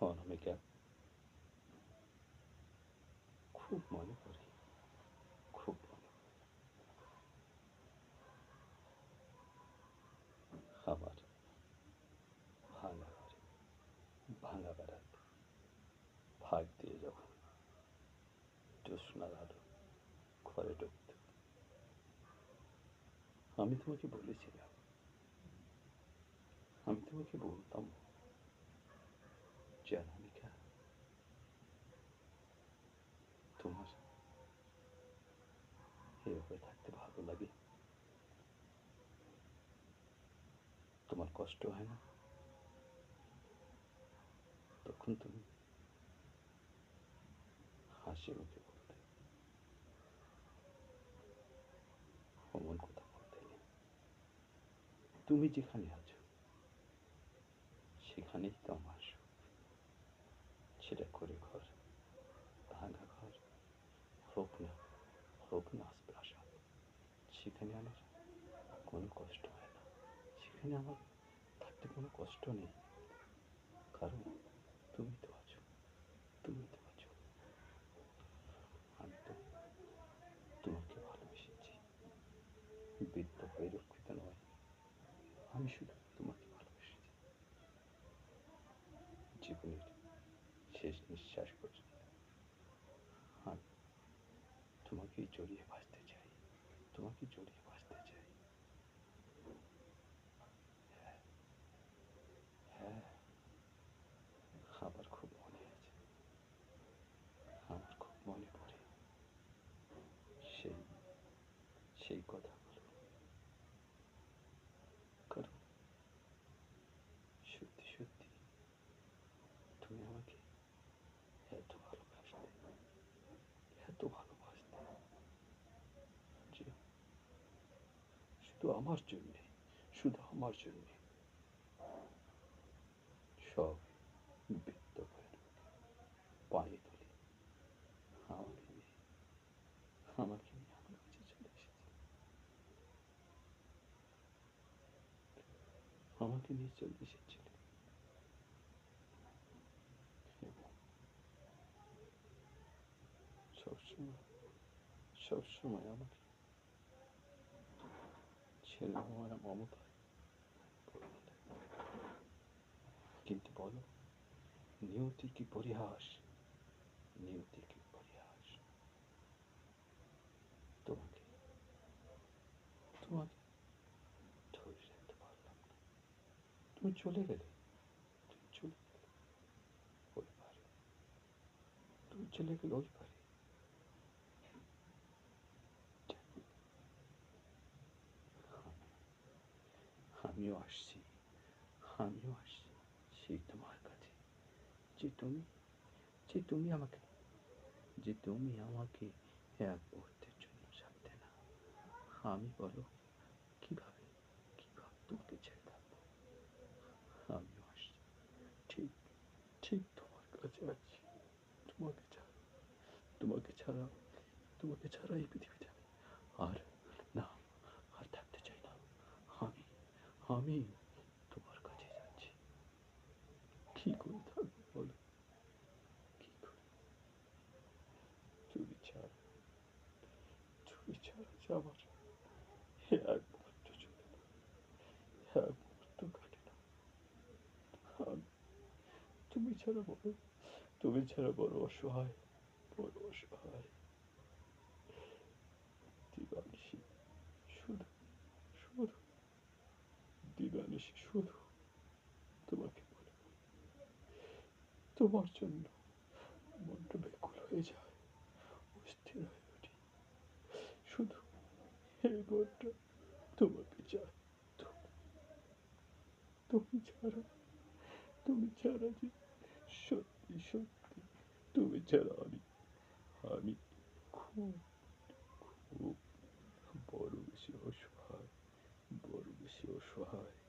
অনামিকা খুব মনে পড়ে খুব মনে আমার ভাঙা ভাঙা বেড়াতে ভাগ দিয়ে যখন জ্যোৎস্নার আলো ঘরে ঢুকত আমি তোমাকে বলেছিলাম আমি তোমাকে বলতাম অনামিকা তোমার এভাবে থাকতে ভালো লাগে তোমার কষ্ট হয় না? তখন তুমি হাসি মুখে বলতে। অমন কথা বলতে তুমি যেখানে আছো, সেখানেই তো আমার। সেটা করে ঘর ভাঙা ঘর হোক না হোক না প্রাসাদ সেখানে আমার কোনো কষ্ট হয় না সেখানে আমার থাকতে কোনো কষ্ট নেই কারণ তুমি তো আছো তুমি তো আছো আমি তো তোমাকে ভালোবেসেছি বৃদ্ধ হয়ে রক্ষিত নয় আমি শুধু তোমাকে ভালোবেসেছি জীবনের শেষ নিঃশ্বাস পর্যন্ত আমি তোমাকেই জড়িয়ে বাঁচতে চাই তোমাকে জড়িয়ে বাঁচতে চাই হ্যাঁ হ্যাঁ আমার খুব মনে আছে আমার খুব মনে পড়ে সেই সেই কথাগুলো কারণ সত্যি সত্যি তুমি আমাকে এত ভালোবাসতে এত ভালোবাসতে যে শুধু আমার জন্যে, শুধু আমার জন্যে। সব বৃত্ত পায়ে তুলে আমাকে নিয়ে আমাকে নিয়ে আমার কাছে চলে এসেছে। আমাকে নিয়ে চলে এসেছিল সবসময় সবসময় আমাকে ছেলে মায়া মমতায় ভরিয়ে দেয়। কিন্তু বলো নিয়তি কি পরিহাস নিয়তি কি পরিহাস তোমাকে তোমাকে ধরে রাখতে পারলাম না তুমি চলে গেলে তুমি চলে গেলে ওই পারে তুমি চলে গেলে ওই পারে আমিও আসছি আমিও আসছি সেই তোমার কাছে। যে তুমি যে তুমি আমাকে, যে তুমি আমাকে এক মুহূর্তের জন্য ছাড়তে না, আমি বলো, কীভাবে কীভাবে তোমাকে ছেড়ে থাকব? আমিও আসছি ঠিক ঠিক তোমার কাছে আছি। তোমাকে ছাড়া তোমাকে ছাড়া তোমাকে ছাড়া এই পৃথিবীতে আর না আর থাকতে চাই না আমি আমি তোমার কাছে যাচ্ছি। কি করে থাকব বলো? কি করে? তুমি ছাড়া তুমি ছাড়া যাবার এক মুহূর্ত চলে না এক মুহূর্ত কাটে না। তুমি ছাড়া বলো তুমি ছাড়া বড় অসহায় বড় অসহায় দিবানিশি শুধু শুধু দিবানিশি শুধু তোমাকে বলে। তোমার জন্য মনটা ব্যাকুল হয়ে যায়, অস্থির হয়ে ওঠে। শুধু এই মনটা তোমাকে চায়। তুমি ছাড়া তুমি ছাড়া যে সত্যি সত্যি, তুমি ছাড়া আমি আমি খুব খুব বড় বেশি অসহায়, বড় বেশি অসহায়।